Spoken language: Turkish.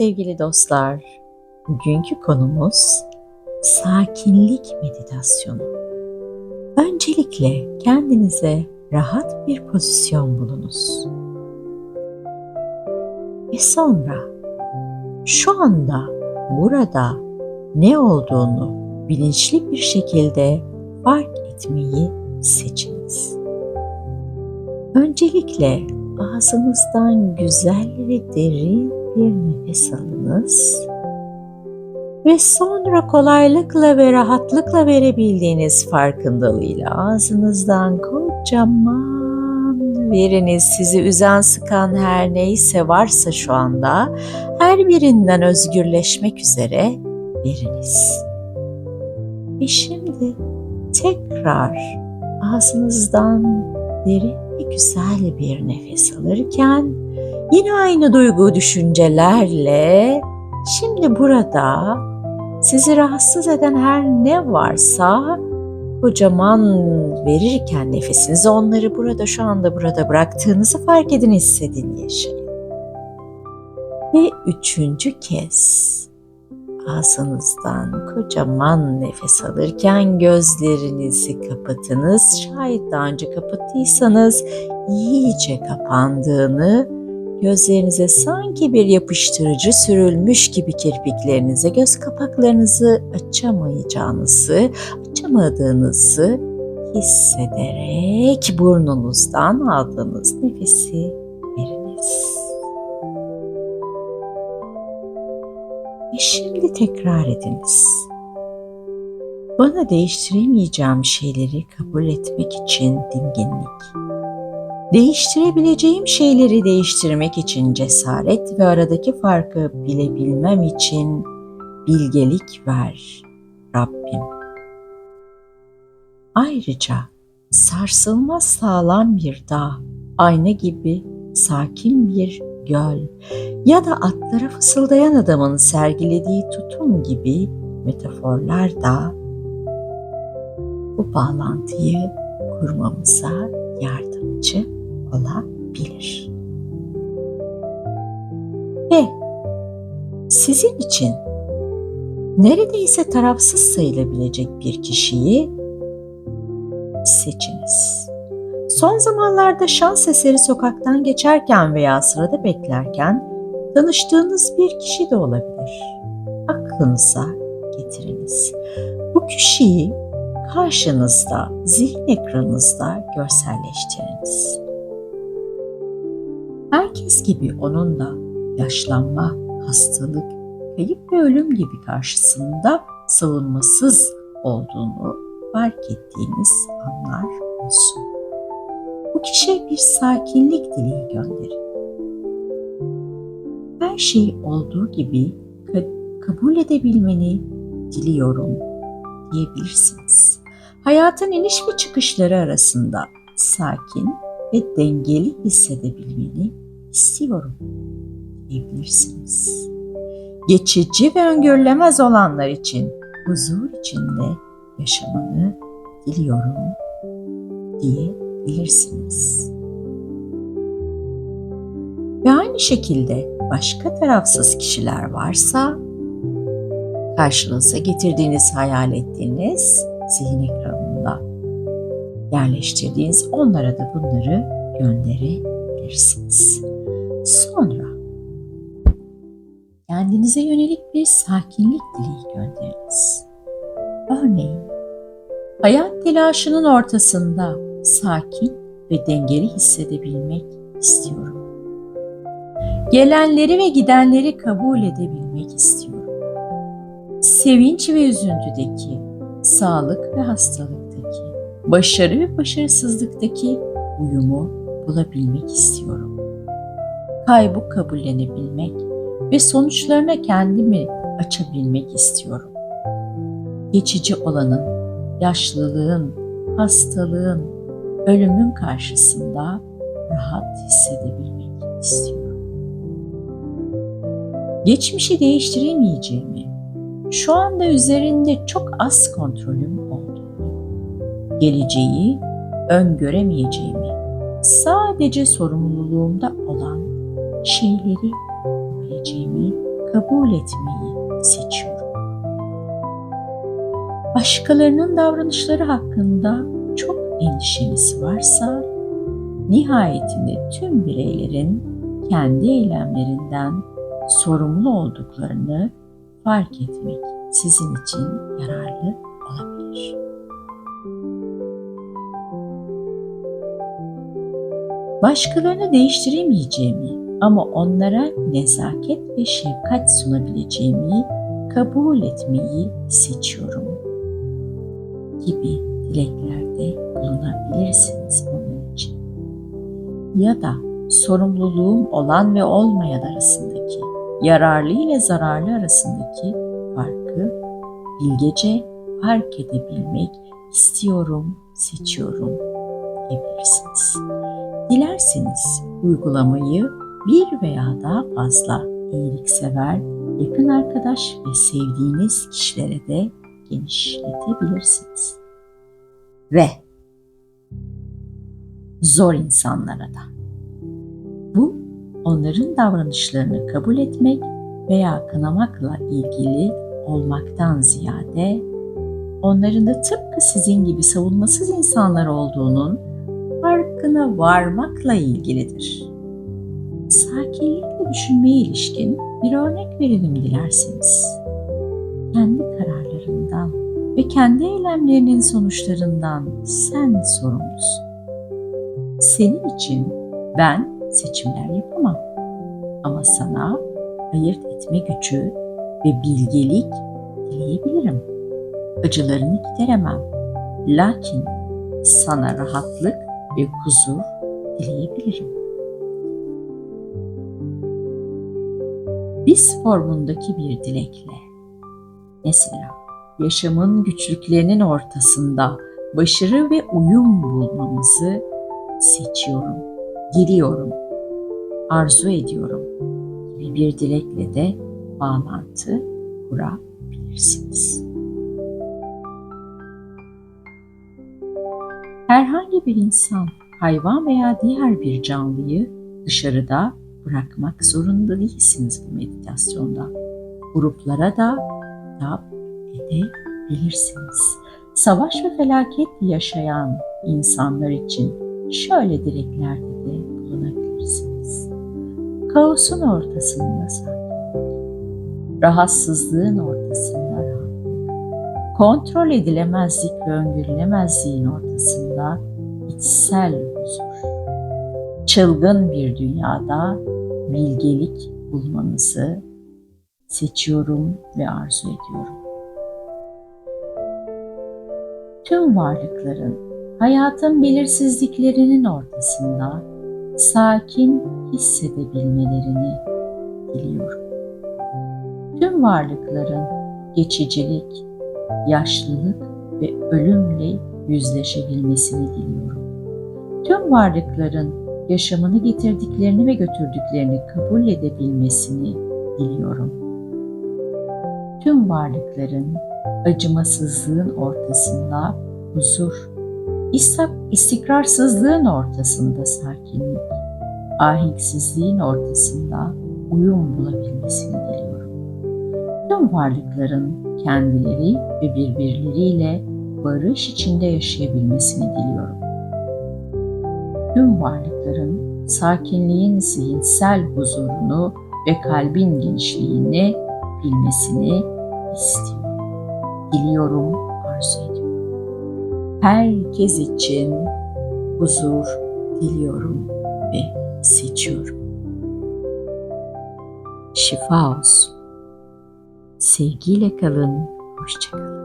sevgili dostlar. Bugünkü konumuz sakinlik meditasyonu. Öncelikle kendinize rahat bir pozisyon bulunuz. Ve sonra şu anda burada ne olduğunu bilinçli bir şekilde fark etmeyi seçiniz. Öncelikle ağzınızdan güzel ve derin bir nefes alınız ve sonra kolaylıkla ve rahatlıkla verebildiğiniz farkındalığıyla ağzınızdan kocaman veriniz. Sizi üzen sıkan her neyse varsa şu anda her birinden özgürleşmek üzere veriniz. Ve şimdi tekrar ağzınızdan derin ve güzel bir nefes alırken yine aynı duygu düşüncelerle şimdi burada sizi rahatsız eden her ne varsa kocaman verirken nefesinizi onları burada şu anda burada bıraktığınızı fark edin, hissedin, yaşayın. Ve üçüncü kez ağzınızdan kocaman nefes alırken gözlerinizi kapatınız. Şayet daha önce kapattıysanız iyice kapandığını, gözlerinize sanki bir yapıştırıcı sürülmüş gibi kirpiklerinize, göz kapaklarınızı açamayacağınızı, açamadığınızı hissederek burnunuzdan aldığınız nefesi veriniz. Ve şimdi tekrar ediniz. Bana değiştiremeyeceğim şeyleri kabul etmek için dinginlik. Değiştirebileceğim şeyleri değiştirmek için cesaret ve aradaki farkı bilebilmem için bilgelik ver Rabbim. Ayrıca sarsılmaz sağlam bir dağ, ayna gibi sakin bir göl ya da atlara fısıldayan adamın sergilediği tutum gibi metaforlar da bu bağlantıyı kurmamıza yardımcı olabilir. Ve sizin için neredeyse tarafsız sayılabilecek bir kişiyi seçiniz. Son zamanlarda şans eseri sokaktan geçerken veya sırada beklerken tanıştığınız bir kişi de olabilir. Aklınıza getiriniz. Bu kişiyi karşınızda, zihin ekranınızda görselleştiriniz. Herkes gibi onun da yaşlanma, hastalık, kayıp ve ölüm gibi karşısında savunmasız olduğunu fark ettiğiniz anlar olsun. Bu kişiye bir sakinlik dileği gönderin. Her şeyi olduğu gibi kabul edebilmeni diliyorum diyebilirsiniz. Hayatın iniş ve çıkışları arasında sakin ve dengeli hissedebilmeni istiyorum diyebilirsiniz. Geçici ve öngörülemez olanlar için huzur içinde yaşamanı diliyorum diyebilirsiniz. Ve aynı şekilde başka tarafsız kişiler varsa karşınıza getirdiğiniz, hayal ettiğiniz zihin ekranında yerleştirdiğiniz onlara da bunları gönderebilirsiniz. Sonra kendinize yönelik bir sakinlik dileği gönderiniz. Örneğin hayat telaşının ortasında sakin ve dengeli hissedebilmek istiyorum. Gelenleri ve gidenleri kabul edebilmek istiyorum. Sevinç ve üzüntüdeki, sağlık ve hastalıktaki, başarı ve başarısızlıktaki uyumu bulabilmek istiyorum. Kaybı kabullenebilmek ve sonuçlarına kendimi açabilmek istiyorum. Geçici olanın, yaşlılığın, hastalığın, ölümün karşısında rahat hissedebilmek istiyorum. Geçmişi değiştiremeyeceğimi, şu anda üzerinde çok az kontrolüm olduğunu, geleceği öngöremeyeceğimi, sadece sorumluluğumda olan şeyleri yapabileceğimi kabul etmeyi seçiyorum. Başkalarının davranışları hakkında çok endişeniz varsa, nihayetinde tüm bireylerin kendi eylemlerinden sorumlu olduklarını fark etmek sizin için yararlı olabilir. Başkalarını değiştiremeyeceğimi ama onlara nezaket ve şefkat sunabileceğimi kabul etmeyi seçiyorum gibi dileklerde bulunabilirsiniz onun için. Ya da sorumluluğum olan ve olmayan arasındaki, yararlı ile zararlı arasındaki farkı bilgece fark edebilmek istiyorum, seçiyorum diyebilirsiniz. Dilerseniz uygulamayı bir veya daha fazla iyiliksever, yakın arkadaş ve sevdiğiniz kişilere de genişletebilirsiniz. Ve zor insanlara da. Bu onların davranışlarını kabul etmek veya kınamakla ilgili olmaktan ziyade onların da tıpkı sizin gibi savunmasız insanlar olduğunun farkına varmakla ilgilidir. Sakinlikle düşünmeye ilişkin bir örnek verelim dilerseniz. Kendi kararlarından ve kendi eylemlerinin sonuçlarından sen sorumlusun. Senin için ben seçimler yapamam. Ama sana ayırt etme gücü ve bilgelik dileyebilirim. Acılarını gideremem. Lakin sana rahatlık ve huzur dileyebilirim. Biz formundaki bir dilekle mesela yaşamın güçlüklerinin ortasında başarı ve uyum bulmamızı seçiyorum, diliyorum, arzu ediyorum gibi bir dilekle de bağlantı kurabilirsiniz. Herhangi bir insan, hayvan veya diğer bir canlıyı dışarıda bırakmak zorunda değilsiniz bu meditasyonda. Gruplara da hitap edebilirsiniz. Savaş ve felaket yaşayan insanlar için şöyle dileklerde de bulunabilirsiniz. Kaosun ortasında sakinlik, rahatsızlığın ortasında rahatlık, kontrol edilemezlik ve öngörülemezliğin ortasında içsel huzur, çılgın bir dünyada bilgelik bulmanızı seçiyorum ve arzu ediyorum. Tüm varlıkların hayatın belirsizliklerinin ortasında sakin hissedebilmelerini diliyorum. Tüm varlıkların geçicilik, yaşlılık ve ölümle yüzleşebilmesini diliyorum. Tüm varlıkların yaşamını getirdiklerini ve götürdüklerini kabul edebilmesini diliyorum. Tüm varlıkların acımasızlığın ortasında huzur, istikrarsızlığın ortasında sakinlik, ahenksizliğin ortasında uyum bulabilmesini diliyorum. Tüm varlıkların kendileri ve birbirleriyle barış içinde yaşayabilmesini diliyorum. Tüm varlıkların sakinliğin zihinsel huzurunu ve kalbin genişliğini bilmesini istiyorum. Diliyorum, arzu ediyorum. Herkes için huzur diliyorum ve seçiyorum. Şifa olsun. Sevgiyle kalın, hoşçakalın.